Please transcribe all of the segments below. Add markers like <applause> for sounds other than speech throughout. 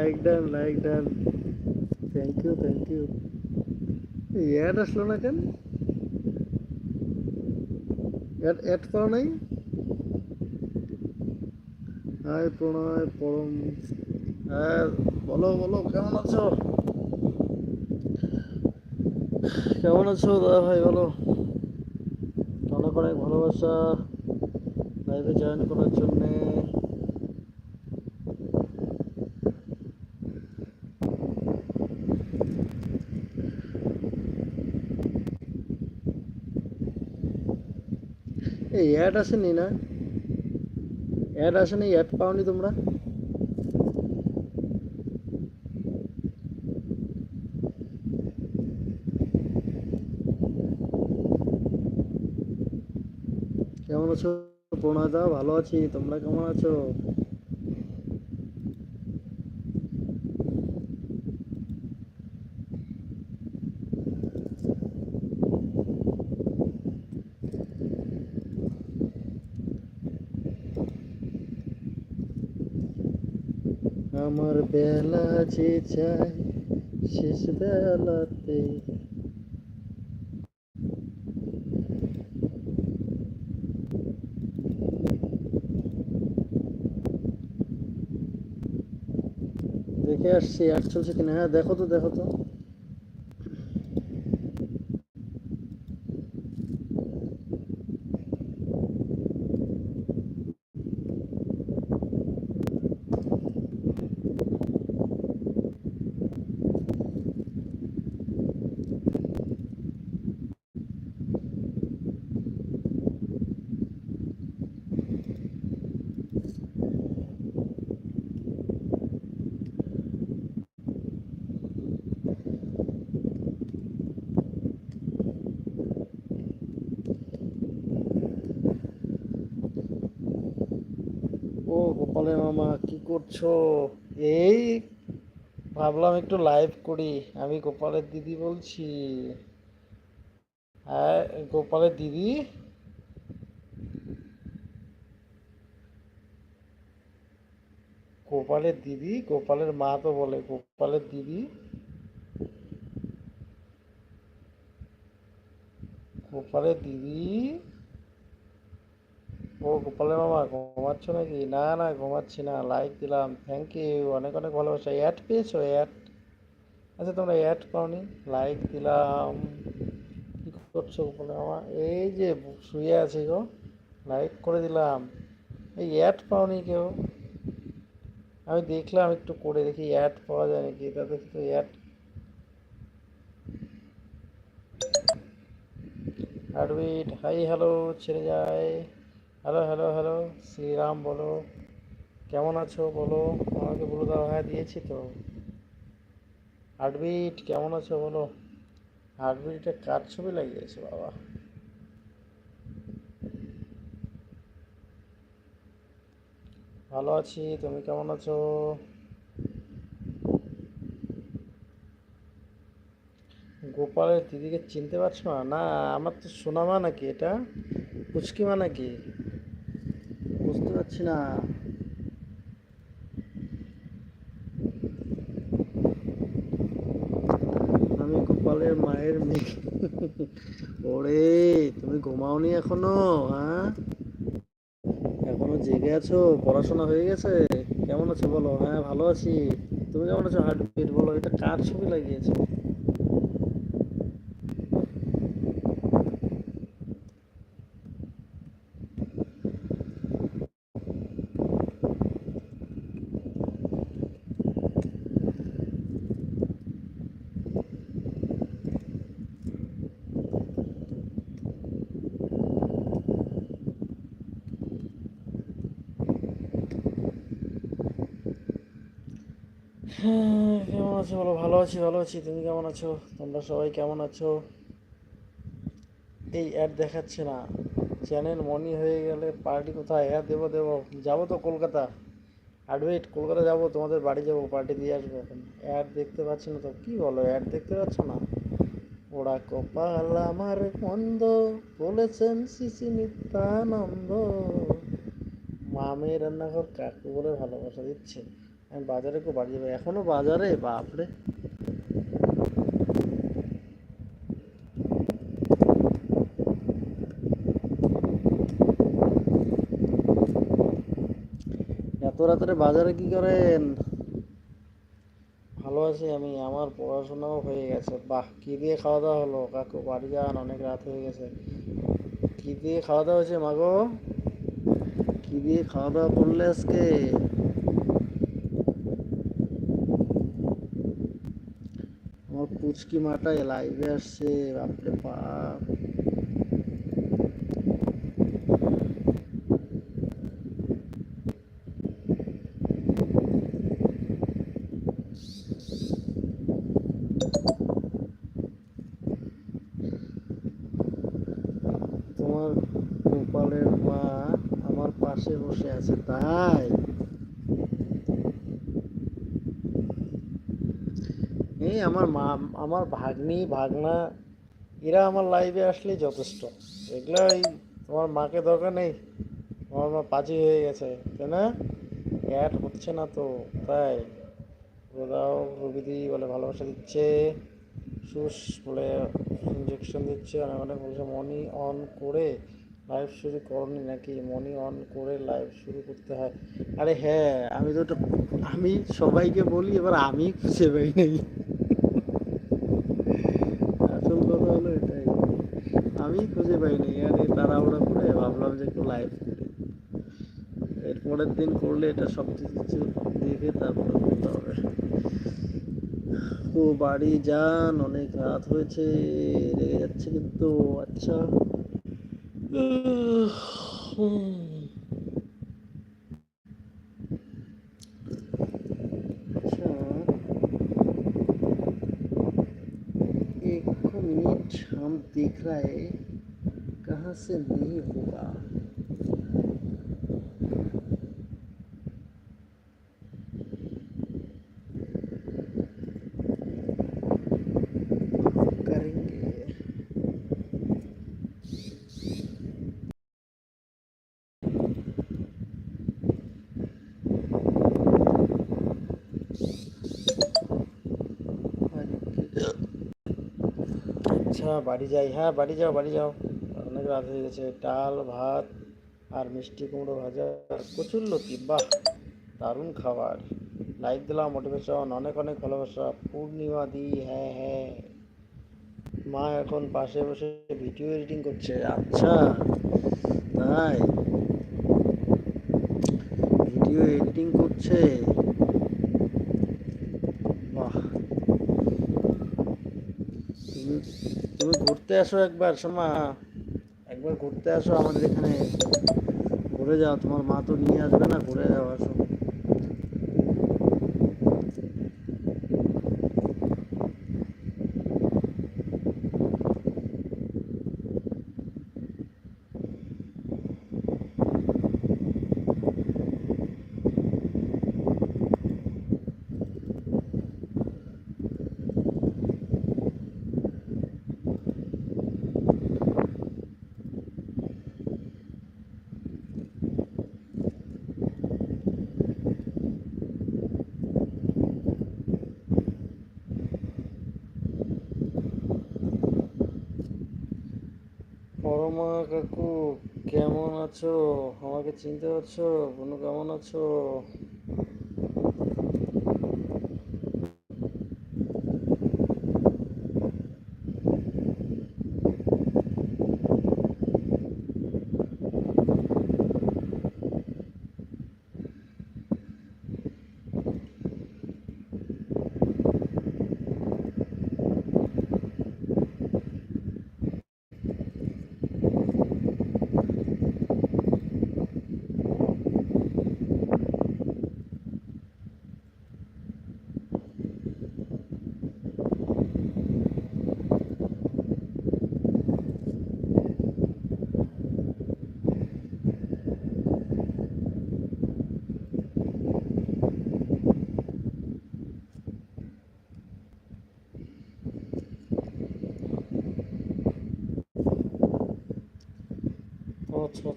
Like done like done thank you thank you ad আসলো না কেন? অ্যাড অ্যাড পাও নাই? হাই প্রণয়, পরম। হ্যাঁ বলো বলো, কেমন আছো? কেমন আছো দাদা ভাই, বলো? অনেক অনেক ভালোবাসা। লাইভে জয়েন করার জন্যে। এই অ্যাড আসেনি না? অ্যাড আসেনি অ্যাড পাওনি তোমরা? কেমন আছো? প্রণয় দা, ভালো আছি, তোমরা কেমন আছো আমার বেলা যে যায় শেষ বেলাতে। দেখে আসছি চলছে কিনা? হ্যাঁ দেখো তো দেখো তো ও গোপালের মামা, কি করছ? এই, ভাবলাম একটু লাইভ করি। আমি গোপালের দিদি বলছি। হ্যাঁ গোপালের দিদি? গোপালের দিদি? গোপালের মা তো বলে, গোপালের দিদি? গোপালের দিদি? ও গোপালের মামা ঘুমাচ্ছ নাকি? না না, ঘুমাচ্ছি না। লাইক দিলাম। থ্যাংক ইউ অনেক অনেক ভালোবাসা। অ্যাড পেয়েছ? অ্যাড আচ্ছা তোমরা অ্যাড পাওনি লাইক দিলাম। কি করছ গোপালের মামা এই যে শুয়ে আছি গো। লাইক করে দিলাম। এই অ্যাড পাওনি কেউ? আমি দেখলাম একটু করে দেখি অ্যাড পাওয়া যায় নাকি? তা দেখি তো অ্যাড হার্টবিট হাই হ্যালো ছেড়ে যায়। হ্যালো হ্যালো হ্যালো শ্রীরাম, বলো। কেমন আছো? বলো। আমাকে বলে দাও। হ্যাঁ দিয়েছি তো। হার্টবিট কেমন আছো? বলো। হার্টবিটটা কার ছবি লাগিয়েছে, বাবা? ভালো আছি। তুমি কেমন আছো? গোপালের দিদিকে চিনতে পারছ না? না, আমার তো সোনামা নাকি এটা? পুচকিমা নাকি? বুঝতে না। আমি গোপালের মায়ের মেয়ে। ওরে, তুমি ঘুমাওনি এখনও হ্যাঁ? এখনও জেগে আছো? পড়াশোনা হয়ে গেছে? কেমন আছো বলো? হ্যাঁ ভালো আছি। তুমি কেমন আছো? হার্টবিট বলো, এটা কার ছবি লাগিয়েছো হ্যাঁ, কেমন আছো বলো ভালো আছি, ভালো আছি। তুমি কেমন আছো? তোমরা সবাই কেমন আছো? এই অ্যাড দেখাচ্ছে না। চ্যানেল মনি হয়ে গেলে পার্টি কোথায়? অ্যাড দেবো দেবো। যাব তো কলকাতা। অ্যাডওয়েট কলকাতা যাব, তোমাদের বাড়ি যাব পার্টি দিয়ে আসব এখন। অ্যাড দেখতে পাচ্ছি না তো? কী বলো অ্যাড দেখতে পাচ্ছ না? ওরা কপাল আমার মন্দ, বলেছেন শিশি নিত্যানন্দ। মামের রান্নাঘর কাকু বলে ভালোবাসা দিচ্ছে। আমি বাজারে কো বাড়ি যাব। এখনও বাজারে? বাপরে এত রাত্রে বাজারে কি করেন? ভালো আছি আমি, আমার পড়াশোনাও হয়ে গেছে। বাহ, কি দিয়ে খাওয়া দাওয়া হলো? কাকু, বাড়ি যান, অনেক রাত হয়ে গেছে। কি দিয়ে খাওয়া দাওয়া হয়েছে মাগো? কি দিয়ে খাওয়া দাওয়া করলে আজকে? আমার পুচকি মাটা লাইভে আসছে, বাপরে বাপ তোমার গোপালের মা আমার পাশে বসে আছে তাই। এই আমার মা, আমার ভাগ্নি, ভাগনা, এরা আমার লাইভে আসলেই যথেষ্ট। এগুলো ওই তোমার মাকে দরকার নেই। তোমার মা পাজি হয়ে গেছে, তাই না? অ্যাড হচ্ছে না তো, তাই। দাও রবিদি বলে ভালোবাসা দিচ্ছে, সুস বলে ইঞ্জেকশন দিচ্ছে অনেক অনেক বলছে মনি অন করে লাইভ শুরু করনি নাকি? মনি অন করে লাইভ শুরু করতে হয়। আরে হ্যাঁ আমি তো আমি সবাইকে বলি, এবার আমি খুঁজে পাই নাই। আসল কথা হলো এটাই। আমি খুঁজে পাই নাই, আর এই তাড়াহুড়া করে ভাবলাম যে একটু লাইভ করি। এরপরের দিন করলে এটা সব কিছু দেখে তারপরে করতে হবে। ও বাড়ি যান, অনেক রাত হয়েছে, রেগে যাচ্ছে কিন্তু আচ্ছা। <sighs> मिनट हम देख रहा है कहाँ से नहीं होगा। আচ্ছা বাড়ি যাই হ্যাঁ বাড়ি যাও বাড়ি যাও। অনেক রাত হয়ে গেছে, ডাল, ভাত আর মিষ্টি কুমড়ো ভাজা আর কচুর লতি বাহ, দারুণ খাবার। লাইক দিলাম মোটিভেশন অনেক অনেক ভালোবাসা, পূর্ণিমা দি হ্যাঁ হ্যাঁ। মা এখন পাশে বসে ভিডিও এডিটিং করছে আচ্ছা তাই। ভিডিও এডিটিং করছে বাহ তুমি তুমি ঘুরতে আসো একবার, সোমা। একবার ঘুরতে আসো, আমাদের এখানে ঘুরে যাও। তোমার মা তো নিয়ে আসবে না, ঘুরে যাও, আসো পরমা কাকু কেমন আছো? আমাকে চিনতে পারছ? বন্ধু কেমন আছো?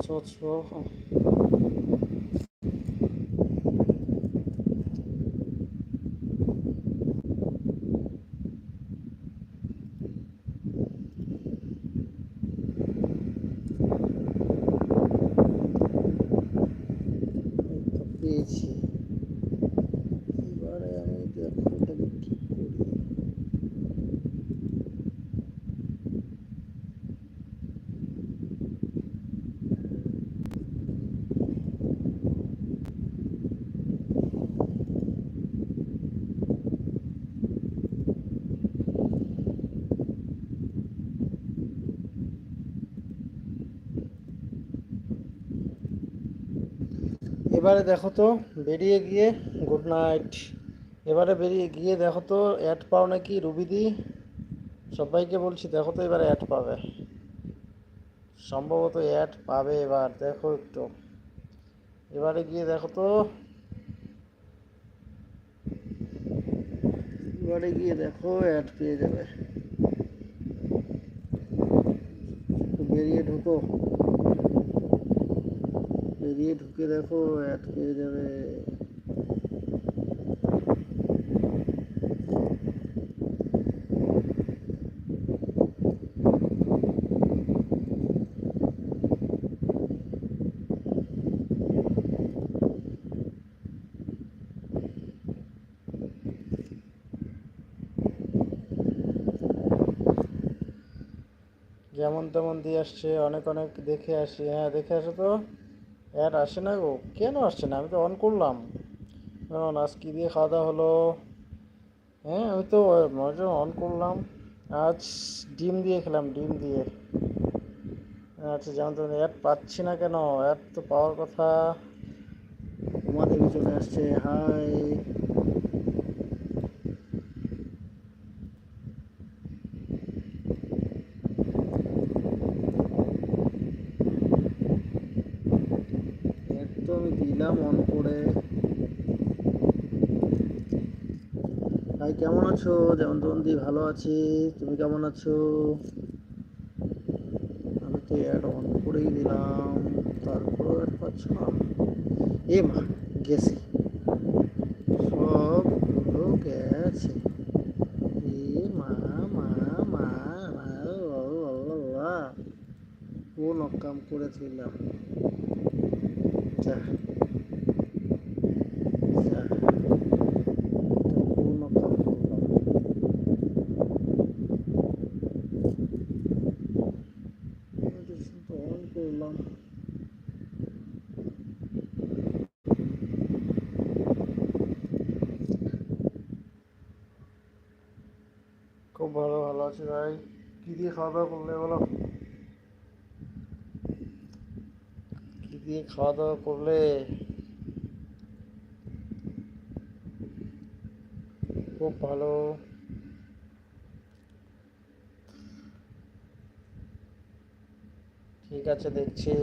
Sốt? এবারে দেখো তো, বেরিয়ে গিয়ে গুড নাইট এবারে বেরিয়ে গিয়ে দেখো তো অ্যাড পাও নাকি রুবিদি সবাইকে বলছি দেখো তো এবারে অ্যাড পাবে। সম্ভবত অ্যাড পাবে এবার, দেখো একটু। এবারে গিয়ে দেখো তো, এবারে গিয়ে দেখো অ্যাড পেয়ে যাবে। বেরিয়ে ঢুকো। বেরিয়ে ঢুকে দেখো পেয়ে যাবে। যেমন তেমন দিয়ে আসছে, অনেক অনেক দেখে আসি। হ্যাঁ দেখে আসো তো। অ্যাড আসে না গো। কেন আসছে না? আমি তো অন করলাম। কারণ আজ কী দিয়ে খাওয়া দাওয়া হলো? হ্যাঁ আমি তো অন করলাম। আজ ডিম দিয়ে খেলাম, ডিম দিয়ে। আচ্ছা যেমন তেমন অ্যাড পাচ্ছি না কেন? অ্যাড তো পাওয়ার কথা। তোমাদের চলে আসছে। হাই তো আমি দিলাম অন করে ভাই কেমন আছো যেমন তেমন দি ভালো আছি তুমি কেমন আছো আমি তো অ্যাড অন করেই দিলাম তারপর পাচ্ছ এ মা গেছি সবগুলো গেছে এ মা মা মা মা কোন অকাম করেছিলাম খুব ভালো ভালো আছে ভাই। কি দিয়ে খাওয়া দাওয়া করলে বলো কি দিয়ে খাওয়া দাওয়া করলে খুব ভালো। ঠিক আছে দেখছি।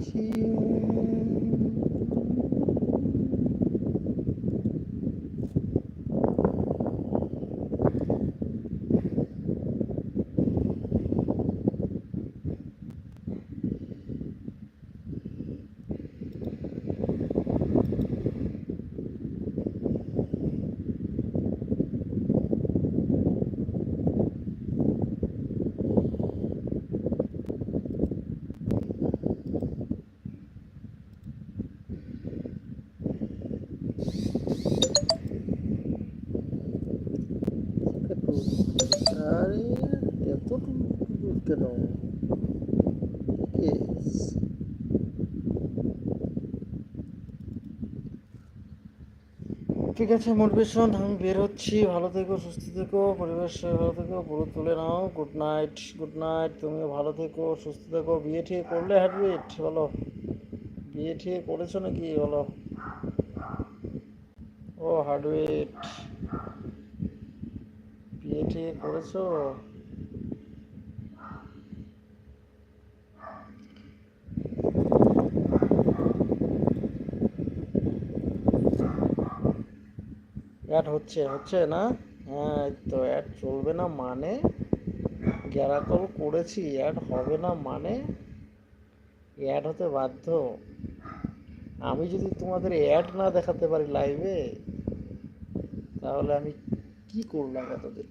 心。ঠিক আছে মোটিভেশন আমি বের হচ্ছি। ভালো থেকো, সুস্থ থেকো পরিবেশ ভালো থেকো পুরো তুলে নাও। গুড নাইট গুড নাইট তুমিও ভালো থেকো, সুস্থ থেকো। বিয়ে ঠিক করলে হ্যাডবিট বলো। বিয়ে ঠিক করেছ নাকি, বলো। ও হার্ডওয়েট বিয়ে ঠিক করেছ অ্যাড হচ্ছে হচ্ছে না? হ্যাঁ তো অ্যাড চলবে না মানে? গ্যারাকল করেছি অ্যাড হবে না মানে? অ্যাড হতে বাধ্য? আমি যদি তোমাদের অ্যাড না দেখাতে পারি লাইভে তাহলে আমি কি করলাম এতদিন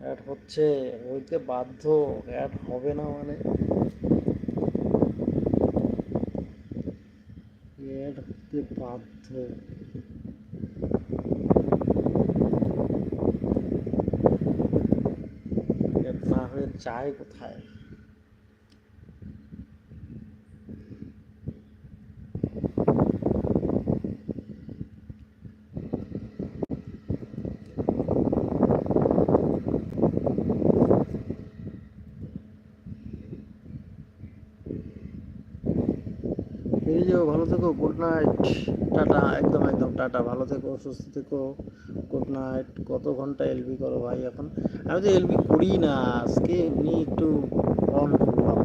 অ্যাড হচ্ছে হইতে বাধ্য অ্যাড হবে না মানে। অ্যাড হতে বাধ্য। না হয়ে যায় কোথায়? যাও ভালো থেকো গুড নাইট টাটা, একদম একদম, টাটা, ভালো থেকো, সুস্থ থেকো গুড নাইট কত ঘণ্টা এলবি করো ভাই এখন? আমি তো এলবি করি না, আজকে এমনি একটু অন করলাম।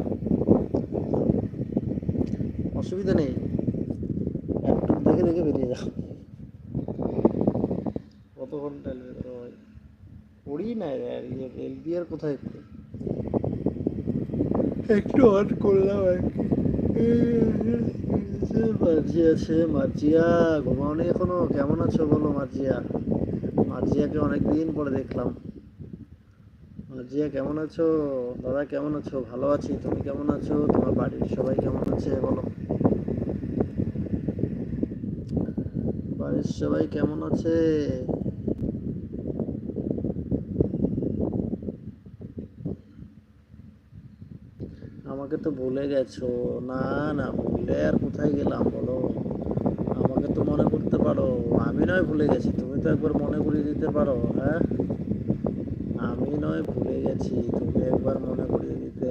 অসুবিধা নেই একটু দেখে দেখে বেরিয়ে যাও। কত ঘণ্টা এলবি করো ভাই? করি না এলবি আর কোথায় একটু অন করলাম আর কি। মার্জিয়া আছে, মার্জিয়া, ঘুমাওনি এখনও? কেমন আছো বলো মার্জিয়া? মার্জিয়াকে অনেকদিন পরে দেখলাম। মার্জিয়া, কেমন আছো? দাদা, কেমন আছো? ভালো আছি। তুমি কেমন আছো? তোমার বাড়ির সবাই কেমন আছে বলো? বাড়ির সবাই কেমন আছে? আমাকে তো ভুলে গেছো। না না, ভুলে আর কোথায় গেলাম বলো? আমাকে তো মনে করতে পারো, আমি নয় ভুলে গেছি, তুমি তো একবার মনে করিয়ে দিতে পারো হ্যাঁ? আমি নয় ভুলে গেছি, তুমি একবার মনে করিয়ে দিতে।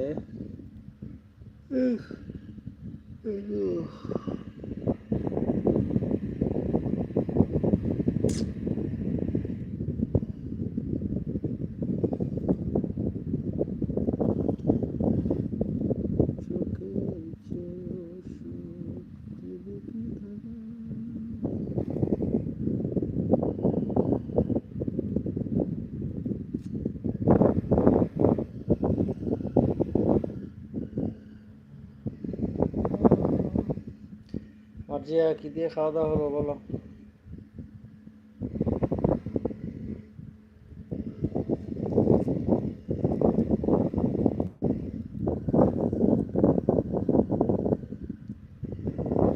মার্জিয়া কি দিয়ে খাওয়া দাওয়া হলো বলো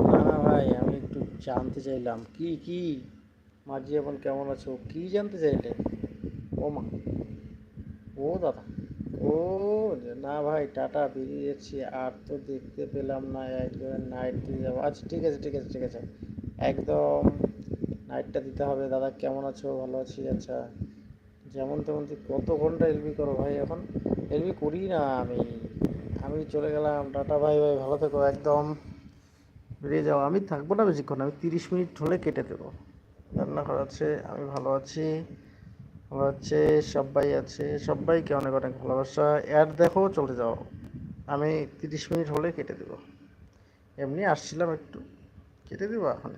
না না ভাই আমি একটু জানতে চাইলাম কি কি মাঝি এখন কেমন আছো কি জানতে চাইলে ও মা ও দাদা ও না ভাই, টাটা, বেরিয়ে যাচ্ছি, আর তো দেখতে পেলাম না নাইট দিয়ে যাব। আচ্ছা ঠিক আছে ঠিক আছে ঠিক আছে। একদম নাইটটা দিতে হবে। দাদা, কেমন আছো? ভালো আছি? আচ্ছা যেমন তেমন তুই কত ঘণ্টা এলবি করো ভাই এখন? এলবি করি না আমি। আমি চলে গেলাম। টাটা, ভাই ভাই, ভালো থেকো, একদম। বেরিয়ে যাও। আমি থাকব না বেশিক্ষণ, আমি তিরিশ মিনিট হলে কেটে দেবো। রান্নাঘর আছে, আমি ভালো আছি। ভালো আছে সবাই আছে, সবাইকে অনেক অনেক ভালোবাসা। অ্যাড দেখো চলে যাও। আমি তিরিশ মিনিট হলে কেটে দেবো। এমনি আসছিলাম একটু। কেটে দেবো এখন?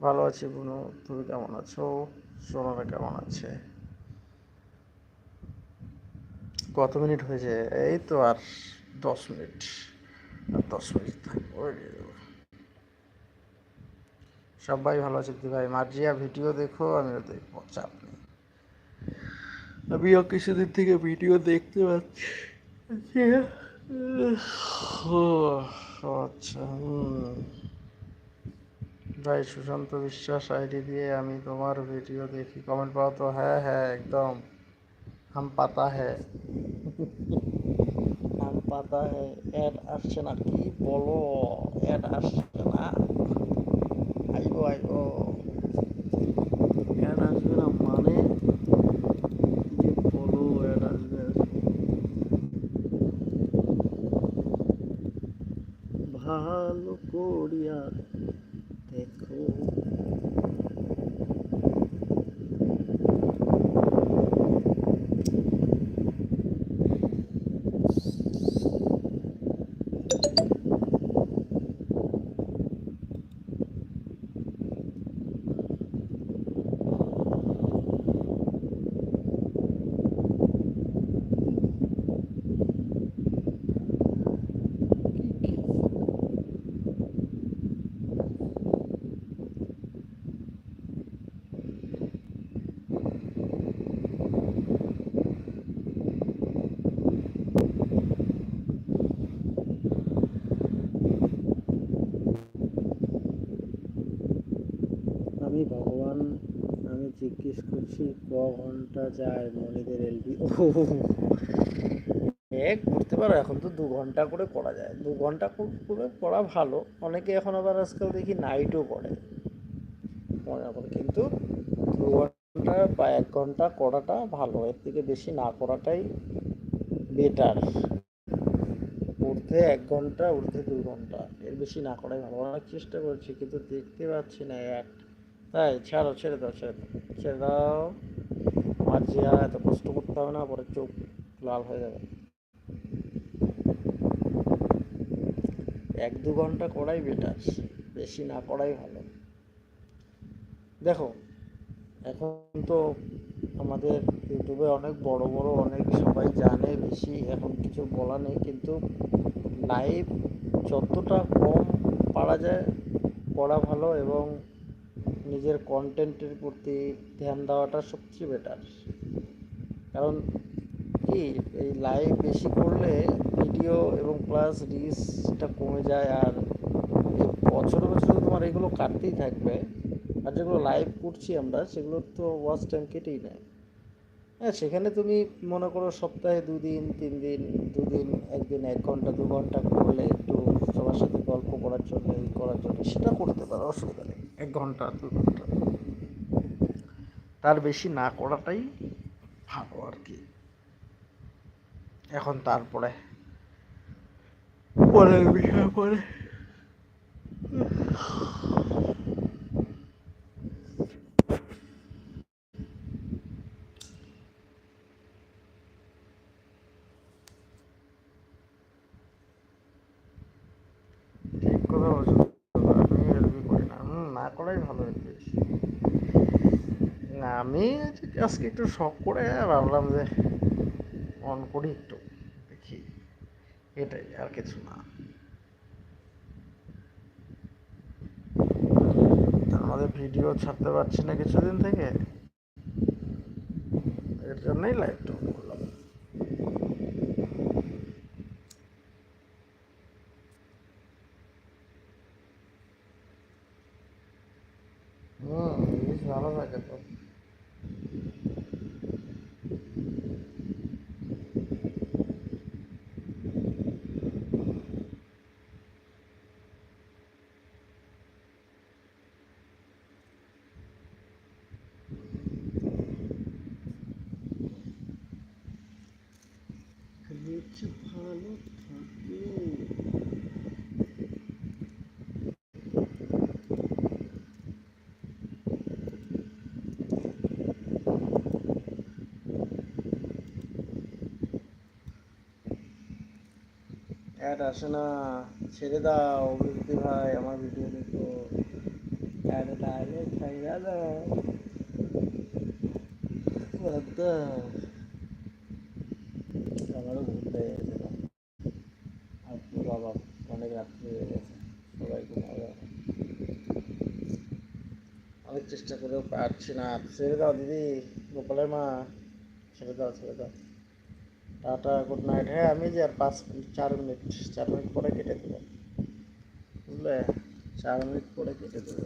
ভালো আছি বুনু, তুমি কেমন আছো? সোনারা কেমন আছে? কত মিনিট হয়েছে? এই তো আর দশ মিনিট। আর দশ মিনিট থাকব সবাই ভালো আছে দিদি ভাই? মার্জিয়া, ভিডিও দেখো, আমিও দেখব। চাপ আমিও কিছুদিন থেকে ভিডিও দেখতে পাচ্ছি আচ্ছা। ভাই সুশান্ত বিশ্বাস আইডি দিয়ে আমি তোমার ভিডিও দেখি কমেন্ট পাও তো হ্যাঁ হ্যাঁ একদম হাম পাতা হ্যাঁ হাম পাতা হ্যাঁ অ্যাড আসছে না কি বলো অ্যাড আসছে না আইবো আইবো ভালো করিয়া ভগবান আমি জিজ্ঞেস করছি, ক ঘণ্টা যায় মনিদের এলবি ও, এক করতে পারো, এখন তো দু ঘণ্টা করে করা যায়। দু ঘণ্টা কর- করে ভালো। অনেকে এখন আবার আজকাল দেখি নাইটও করে। মনে করে কিন্তু দু ঘণ্টা বা এক ঘণ্টা করাটা ভালো। এর থেকে বেশি না করাটাই বেটার উঠতে এক ঘণ্টা উঠতে দু ঘণ্টা। এর বেশি না করাই ভালো। অনেক চেষ্টা করছি, কিন্তু দেখতে পাচ্ছি না এক তাই ছাড়ো ছেড়ে দাও ছেড়ে দাও ছেড়ে দাও। আমার যে আর এত কষ্ট করতে হবে না, পরে চোখ লাল হয়ে যাবে। এক দু ঘণ্টা করাই বেটার বেশি না করাই ভালো। দেখো, এখন তো আমাদের ইউটিউবে অনেক বড় বড়, অনেক সবাই জানে বেশি, এখন কিছু বলা নেই, কিন্তু লাইভ যতটা কম পারা যায়, করা ভালো এবং নিজের কন্টেন্টের প্রতি ধ্যান দেওয়াটা সবচেয়ে বেটার কারণ কি, এই লাইভ বেশি করলে ভিডিও এবং প্লাস রিচটা কমে যায় আর বছরে বছরে তোমার এগুলো কাটতেই থাকবে। আর যেগুলো লাইভ করছি আমরা সেগুলোর তো ওয়াচ টাইম কেটেই নেয়। হ্যাঁ সেখানে তুমি মনে করো সপ্তাহে দুদিন তিন দিন দুদিন, একদিন, এক ঘণ্টা, দু ঘণ্টা করলে একটু সবার সাথে গল্প করার জন্য করার জন্য, সেটা করতে পারো, অসুবিধা নেই। এক ঘণ্টা, দু ঘণ্টা। তার বেশি না করাটাই ভালো আর কি। এখন তারপরে, পরের বিষয় পরে ঠিক কথা বলছো আমি এলবি করি না হুম, না করাই ভালো এলবি না, আমি আজকে একটু শখ করে ভাবলাম যে অন করি একটু, দেখি। এটাই আর কিছু না। আমাদের ভিডিও ছাড়তে পারছি না কিছুদিন থেকে। এর জন্যই লাইভটা অন করলাম হুম বেশ ভালো থাকে তো রিচ ভালো থাকে অ্যাড আসে না। ছেড়ে দাও বিরতি ভাই, আমার ভিডিও দেখো। অ্যাড ডাইলে ছাইরা দাও বাদ দাও। আমারও ঘুম পেয়ে গেছে আর কি বাবা অনেক রাত্রি হয়ে গেছে সবাই ঘুমাবে এখন। অনেক চেষ্টা করেও পারছি না, ছেড়ে দাও দিদি, গোপালের মা। ছেড়ে দাও ছেড়ে দাও। Tata, good night. হ্যাঁ আমি যে আর পাঁচ মিনিট, চার মিনিট চার মিনিট পরে কেটে দেবো। বুঝলে? চার মিনিট পরে কেটে দেবো।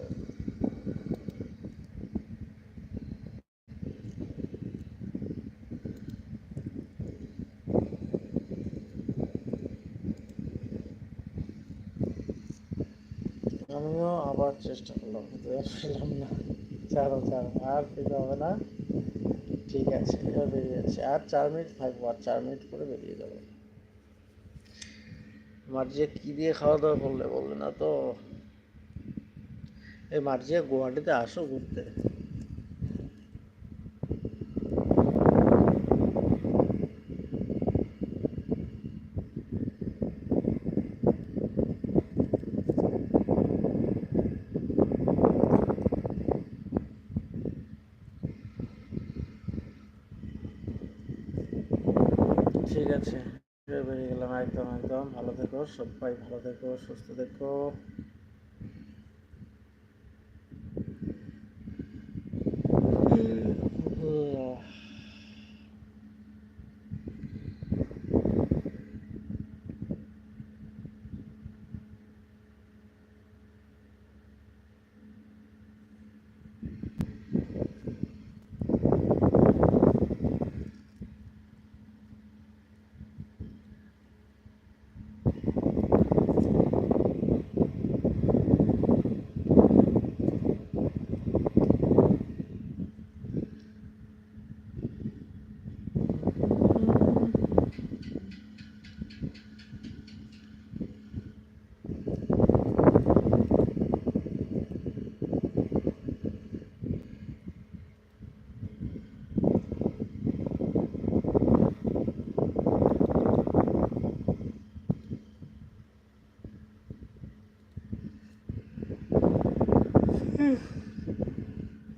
আমিও আবার চেষ্টা করলাম না। ছাড়ো ছাড়ো আর পেতে হবে না। ঠিক আছে, এবার বেরিয়ে যাচ্ছে। আর চার মিনিট থাকব, আর চার মিনিট করে বেরিয়ে যাব। মার্জিয়া কী দিয়ে খাওয়া দাওয়া করলে বললে না তো? এই মার্জিয়া গুয়াহাটিতে আসো ঘুরতে ঠিক আছে বের বেরিয়ে গেলাম একদম ভালো থেকো সবাই ভালো থেকো সুস্থ থেকো।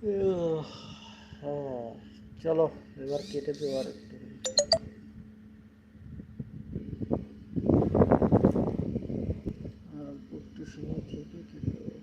উহ, হ্যাঁ, চলো এবার কেটে দেবো আর একটু আর একটু সময় থেকে কেটে দেবো।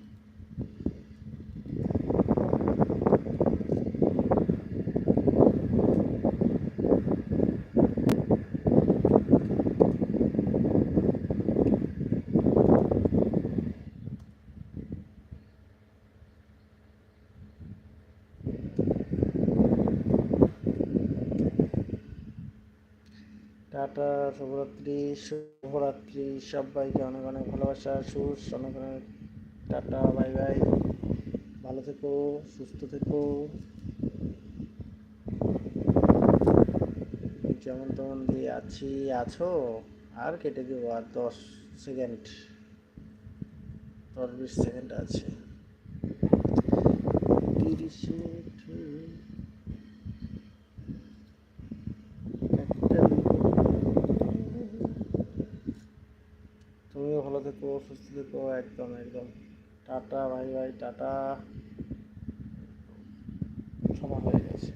টাটা শুভরাত্রি, সবাইকে অনেক অনেক ভালোবাসা সুস অনেক অনেক টাটা, বাই বাই। ভালো থেকো, সুস্থ থেকো। যেমন তেমন দিয়ে আছি, আছো, আর কেটে দেবো আর দশ সেকেন্ড, দশ বিশ সেকেন্ড আছে। তিরিশে ঠিক একটা তুমিও ভালো থেকো একদম একদম। টাটা, ভাই ভাই, টাটা। সময় হয়ে গেছে।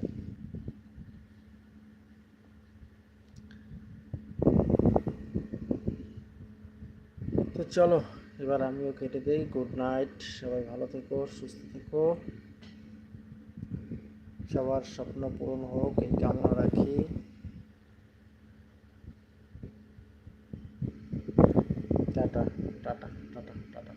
তো চলো, এবার আমিও কেটে দেই। গুড নাইট, সবাই ভালো থেকো, সুস্থ থেকো। সবার স্বপ্ন পূরণ হোক, এই কামনা রাখি। Tata tata tata tata